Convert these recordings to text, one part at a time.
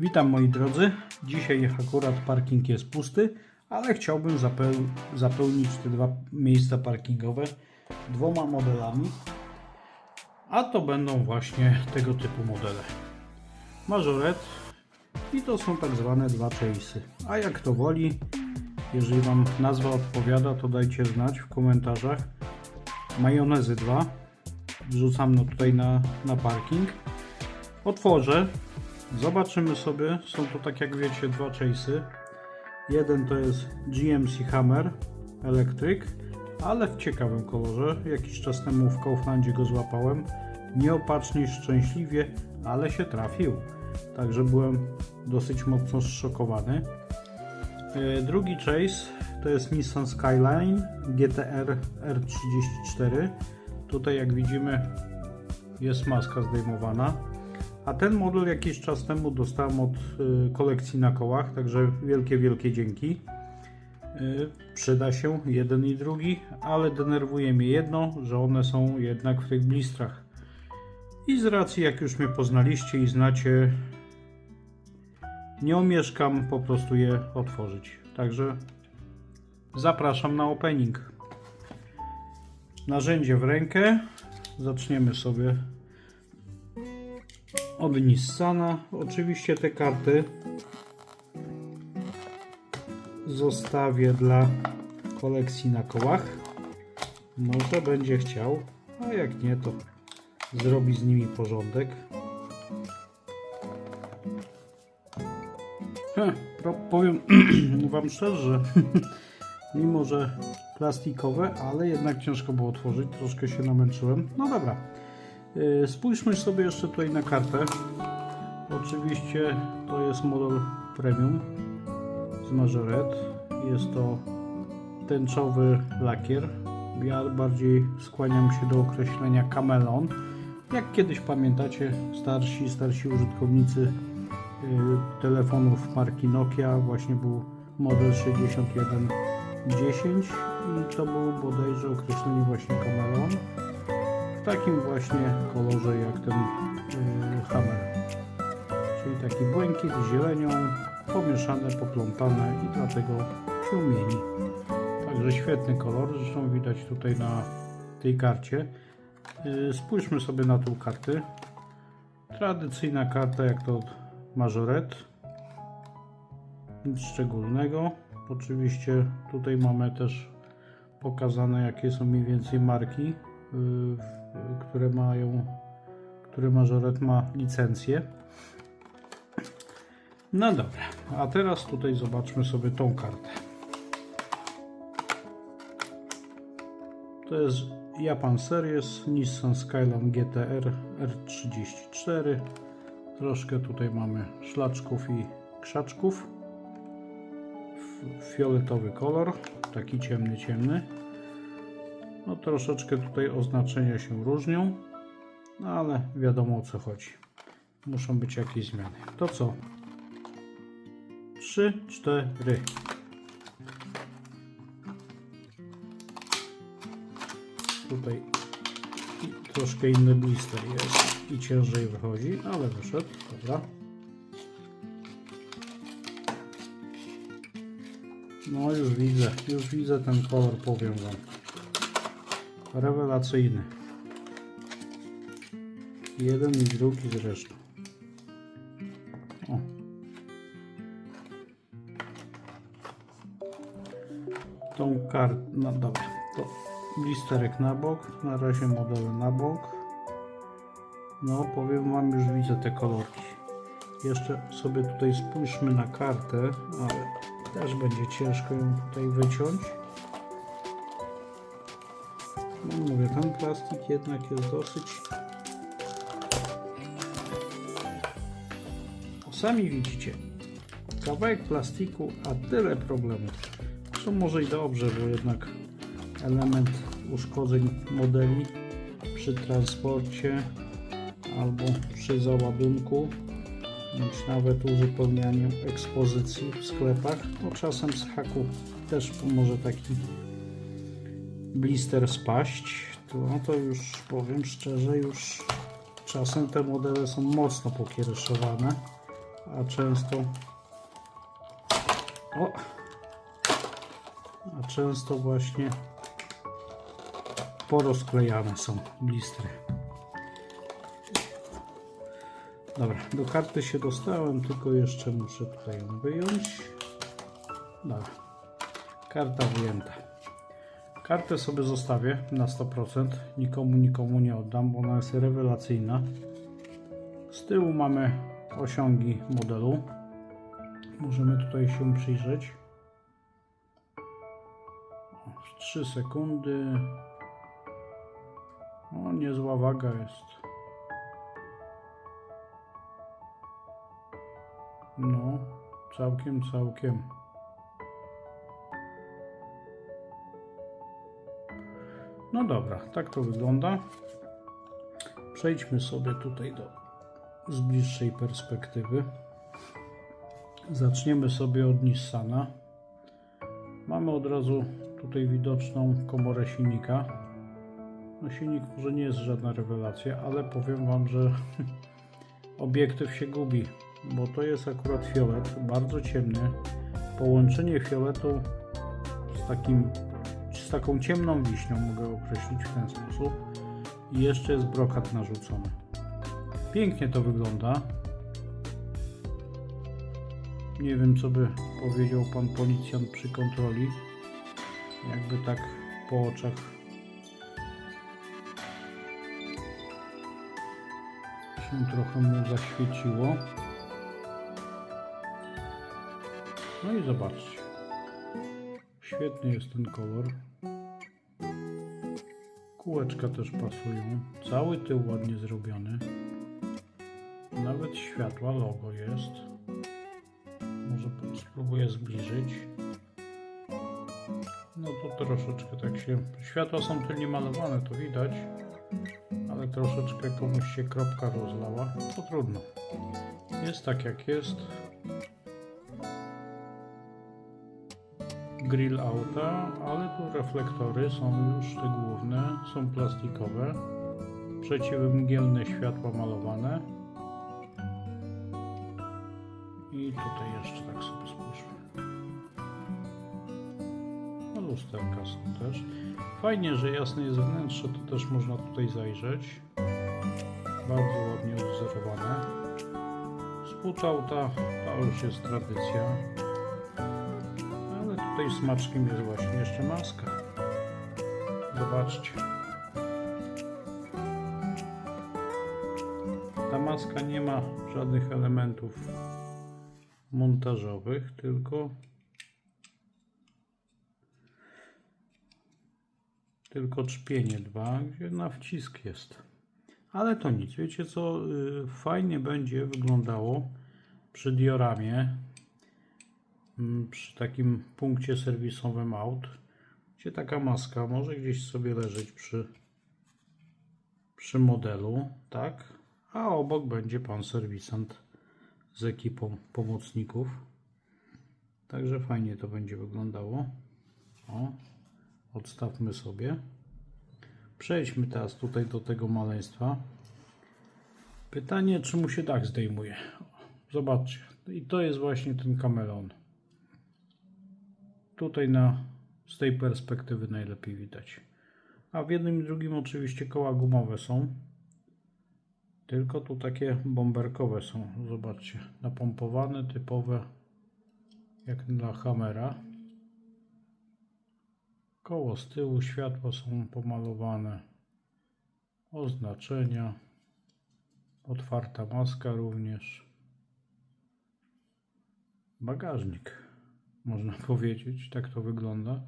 Witam moi drodzy. Dzisiaj akurat parking jest pusty, ale chciałbym zapeł- zapełnić te dwa miejsca parkingowe dwoma modelami. A to będą właśnie tego typu modele. Majoret i to są tak zwane dwa chase'y. A jak to woli, jeżeli Wam nazwa odpowiada, to dajcie znać w komentarzach. Majonezy 2 wrzucam no tutaj na, na parking. Otworzę, zobaczymy sobie. Są to tak jak wiecie dwa chase'y. Jeden to jest GMC Hammer Electric, ale w ciekawym kolorze. Jakiś czas temu w Kauflandzie go złapałem. Nieopatrznie, szczęśliwie, ale się trafił. Także byłem dosyć mocno zszokowany. E, Drugi chase to jest Nissan Skyline GTR R34. Tutaj jak widzimy jest maska zdejmowana. A ten model jakiś czas temu dostałem od y, kolekcji na kołach, także wielkie, wielkie dzięki. Y, Przyda się jeden i drugi, ale denerwuje mnie jedno, że one są jednak w tych blistrach. I z racji jak już mnie poznaliście i znacie, nie omieszkam po prostu je otworzyć. Także zapraszam na opening. Narzędzie w rękę. Zaczniemy sobie od Nissana. Oczywiście te karty zostawię dla kolekcji na kołach. Może będzie chciał, a jak nie, to zrobi z nimi porządek. Heh, powiem Wam szczerze, mimo że plastikowe, ale jednak ciężko było otworzyć, troszkę się namęczyłem. No dobra, spójrzmy sobie jeszcze tutaj na kartę. Oczywiście to jest model premium z Majoret. Jest to tęczowy lakier. Ja bardziej skłaniam się do określenia kamelon. Jak kiedyś pamiętacie, starsi, starsi użytkownicy yy, telefonów marki Nokia właśnie był model 6110 i to był bodajże określenie właśnie kamelon takim właśnie kolorze jak ten yy, hammer. Czyli taki błękit z zielenią, pomieszane, poplątane i dlatego się mieni. Także świetny kolor, zresztą widać tutaj na tej karcie. Yy, spójrzmy sobie na tą kartę. Tradycyjna karta jak to Majoret. Nic szczególnego. Oczywiście tutaj mamy też pokazane jakie są mniej więcej marki, yy, które mają, które Majoret ma licencję. No dobra, a teraz tutaj zobaczmy sobie tą kartę. To jest Japan Series Nissan Skyline GTR R34. Troszkę tutaj mamy szlaczków i krzaczków. Fioletowy kolor, taki ciemny, ciemny. No troszeczkę tutaj oznaczenia się różnią, no ale wiadomo o co chodzi. Muszą być jakieś zmiany. To co? 3, 4. Tutaj troszkę inny blister jest i ciężej wychodzi, ale wyszedł. Dobra. No już widzę, już widzę ten kolor, powiem wam. Rewelacyjny. Jeden i drugi zresztą. O. Tą kartę, no dobra, to blisterek na bok, na razie model na bok. No powiem wam, już widzę te kolorki. Jeszcze sobie tutaj spójrzmy na kartę, ale też będzie ciężko ją tutaj wyciąć. No mówię, ten plastik jednak jest dosyć... O, Sami widzicie, kawałek plastiku, a tyle problemów. Co może i dobrze, bo jednak element uszkodzeń modeli przy transporcie albo przy załadunku bądź nawet uzupełnianiu ekspozycji w sklepach. No czasem z haku też może taki blister spaść, to, no to już powiem szczerze, już czasem te modele są mocno pokiereszowane. a często o, a często właśnie porozklejane są blistry. Dobra, do karty się dostałem, tylko jeszcze muszę tutaj ją wyjąć. Dobra, karta wyjęta. Kartę sobie zostawię na 100%. Nikomu, nikomu nie oddam, bo ona jest rewelacyjna. Z tyłu mamy osiągi modelu. Możemy tutaj się przyjrzeć. O, 3 sekundy. O, niezła waga jest. No, całkiem, całkiem. No dobra, tak to wygląda. Przejdźmy sobie tutaj do z bliższej perspektywy. Zaczniemy sobie od Nissana. Mamy od razu tutaj widoczną komorę silnika. No silnik może nie jest żadna rewelacja, ale powiem Wam, że obiektyw się gubi, bo to jest akurat fiolet, bardzo ciemny. Połączenie fioletu z takim z taką ciemną wiśnią mogę określić w ten sposób i jeszcze jest brokat narzucony. Pięknie to wygląda. Nie wiem, co by powiedział pan policjant przy kontroli. Jakby tak po oczach. się trochę mu zaświeciło. No i zobaczcie. Świetny jest ten kolor. Kółeczka też pasują. Cały tył ładnie zrobiony. Nawet światła logo jest. Może spróbuję zbliżyć. No to troszeczkę tak się... Światła są tylnie malowane, to widać. Ale troszeczkę komuś się kropka rozlała. To trudno. Jest tak jak jest. Grill auta, ale tu reflektory są już te główne, są plastikowe. Przeciwmgielne światła malowane. I tutaj jeszcze tak sobie spójrzmy. No lusterka są też. Fajnie, że jasne jest wnętrze, to też można tutaj zajrzeć. Bardzo ładnie odwzorowane. Spłucz auta, to już jest tradycja. Tutaj smaczkiem jest właśnie jeszcze maska. Zobaczcie. Ta maska nie ma żadnych elementów montażowych, tylko tylko czpienie dwa, gdzie na wcisk jest. Ale to nic. Wiecie co? y, Fajnie będzie wyglądało przy dioramie, przy takim punkcie serwisowym aut, gdzie taka maska może gdzieś sobie leżeć przy, przy modelu, tak? A obok będzie pan serwisant z ekipą pomocników. Także fajnie to będzie wyglądało. O, odstawmy sobie. Przejdźmy teraz tutaj do tego maleństwa. Pytanie, czy mu się dach zdejmuje. Zobaczcie. I to jest właśnie ten kamelon. Tutaj na, z tej perspektywy najlepiej widać. A w jednym i drugim oczywiście koła gumowe są. Tylko tu takie bomberkowe są. Zobaczcie. Napompowane, typowe jak dla Hammera. Koło z tyłu światła są pomalowane. Oznaczenia. Otwarta maska również. Bagażnik, można powiedzieć. Tak to wygląda.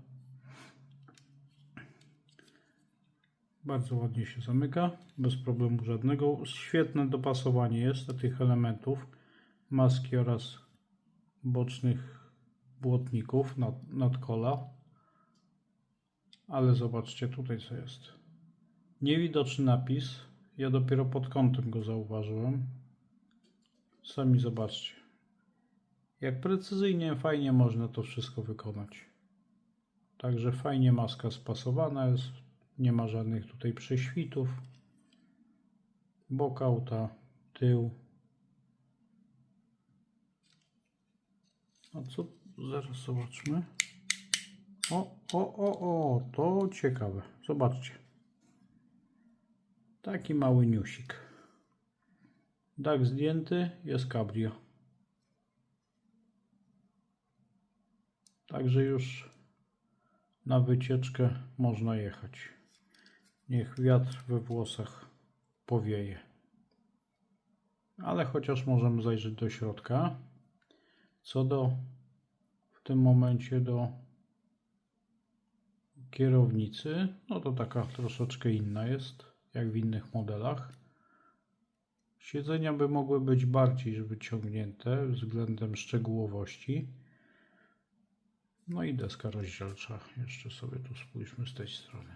Bardzo ładnie się zamyka, bez problemu żadnego. Świetne dopasowanie jest do tych elementów maski oraz bocznych błotników nad, nadkola. Ale zobaczcie tutaj co jest. Niewidoczny napis. Ja dopiero pod kątem go zauważyłem. Sami zobaczcie. Jak precyzyjnie, fajnie można to wszystko wykonać. Także fajnie maska spasowana jest. Nie ma żadnych tutaj prześwitów. Bok auta, tył. A co? Zaraz zobaczmy. O, o, o, o, to ciekawe. Zobaczcie. Taki mały niusik. Dach zdjęty, jest cabrio. Także już na wycieczkę można jechać. Niech wiatr we włosach powieje. Ale chociaż możemy zajrzeć do środka. Co do w tym momencie do kierownicy, no to taka troszeczkę inna jest, jak w innych modelach. Siedzenia by mogły być bardziej wyciągnięte względem szczegółowości. No i deska rozdzielcza. Jeszcze sobie tu spójrzmy z tej strony.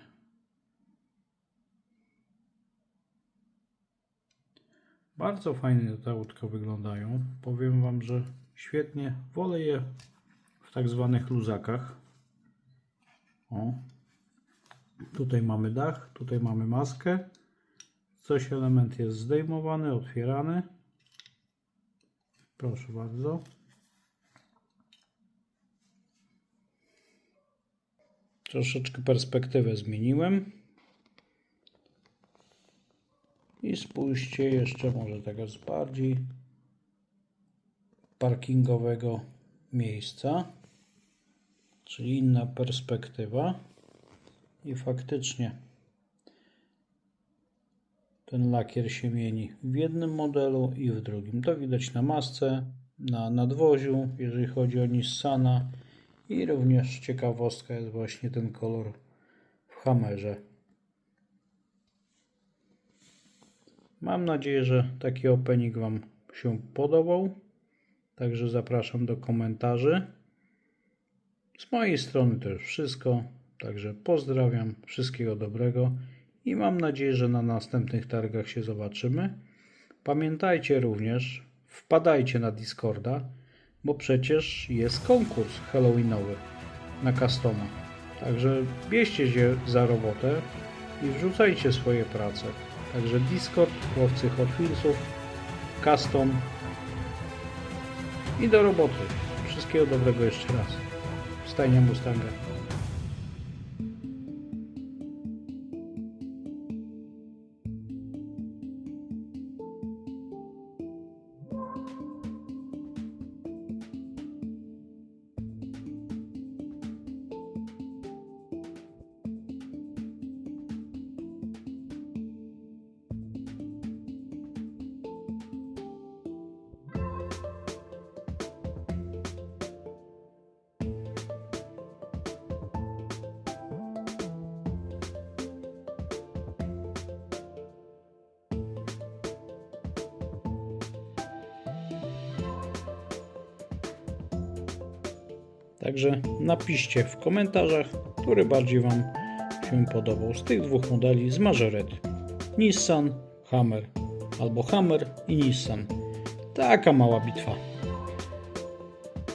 Bardzo fajnie te autka wyglądają. Powiem Wam, że świetnie. Wolę je w tak zwanych luzakach. O. Tutaj mamy dach, tutaj mamy maskę. Coś element jest zdejmowany, otwierany. Proszę bardzo. Troszeczkę perspektywę zmieniłem. I spójrzcie jeszcze może tego z bardziej parkingowego miejsca. Czyli inna perspektywa. I faktycznie ten lakier się mieni w jednym modelu i w drugim. To widać na masce, na nadwoziu, jeżeli chodzi o Nissana. I również ciekawostka jest właśnie ten kolor w Hammerze. Mam nadzieję, że taki opening Wam się podobał. Także zapraszam do komentarzy. Z mojej strony to już wszystko. Także pozdrawiam, wszystkiego dobrego i mam nadzieję, że na następnych targach się zobaczymy. Pamiętajcie również, wpadajcie na Discorda, bo przecież jest konkurs Halloweenowy na customa. Także bierzcie się za robotę i wrzucajcie swoje prace. Także Discord, łowcy Hot Wheelsów, custom i do roboty. Wszystkiego dobrego jeszcze raz. Stajnia Mustanga. Także napiszcie w komentarzach, który bardziej Wam się podobał z tych dwóch modeli z mażorety. Nissan, Hammer albo Hammer i Nissan. Taka mała bitwa.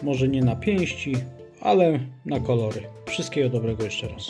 Może nie na pięści, ale na kolory. Wszystkiego dobrego jeszcze raz.